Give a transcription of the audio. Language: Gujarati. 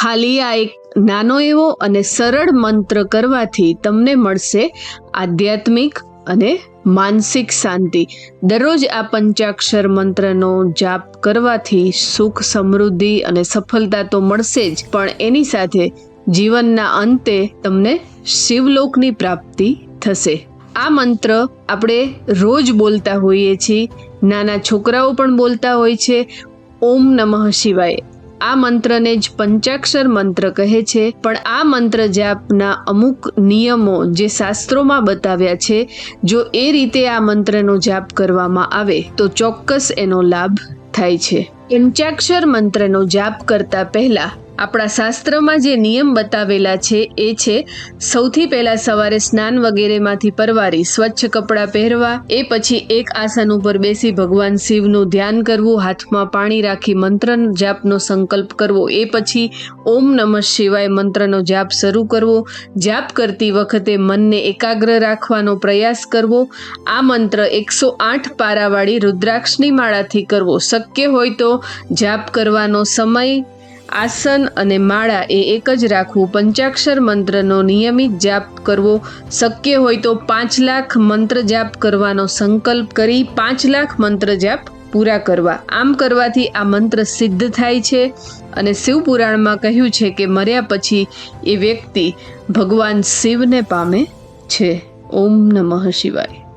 ખાલી આ એક નાનો એવો અને સરળ મંત્ર કરવાથી તમને મળશે આધ્યાત્મિક અને માનસિક શાંતિ. દરરોજ આ પંચાક્ષર મંત્રનો જાપ કરવાથી સુખ, સમૃદ્ધિ અને સફળતા તો મળશે જ, પણ એની સાથે જીવનના અંતે તમને શિવલોકની પ્રાપ્તિ થશે. આ મંત્ર આપણે રોજ બોલતા હોઈએ છીએ. નાના છોકરાઓ પણ બોલતા હોય છે. ઓમ નમઃ શિવાય. આ મંત્રને જ પંચાક્ષર મંત્ર કહે છે. પણ આ મંત્ર જાપના અમુક નિયમો જે શાસ્ત્રોમાં બતાવ્યા છે, જો એ રીતે આ મંત્રનો જાપ કરવામાં આવે, તો ચોક્કસ એનો લાભ થાય છે. પંચાક્ષર મંત્રનો જાપ કરતા પહેલા આપણા શાસ્ત્રમાં જે નિયમ બતાવેલા છે એ છે, સૌથી પહેલા સવારે સ્નાન વગેરેમાંથી પરવારી, સ્વચ્છ કપડાં પહેરવા, એ પછી એક આસન ઉપર બેસી ભગવાન શિવનું ધ્યાન કરવું, હાથમાં પાણી રાખી મંત્ર જાપનો સંકલ્પ કરવો, એ પછી ઓમ નમઃ શિવાય મંત્રનો જાપ શરૂ કરવો. જાપ કરતી વખતે મનને એકાગ્ર રાખવાનો પ્રયાસ કરવો. આ મંત્ર એકસો આઠ પારાવાળી રુદ્રાક્ષની માળાથી કરવો. શક્ય હોય તો જાપ કરવાનો સમય આસન અને માળા એ એક જ રાખવું. પંચાક્ષર મંત્રનો નિયમિત જાપ કરવો શક્ય હોય તો પાંચ લાખ મંત્ર જાપ કરવાનો સંકલ્પ કરી પાંચ લાખ મંત્ર જાપ પૂરા કરવા. આમ કરવાથી આ મંત્ર સિદ્ધ થાય છે અને શિવપુરાણમાં કહ્યું છે કે મર્યા પછી એ વ્યક્તિ ભગવાન શિવને પામે છે. ઓમ નમઃ શિવાય.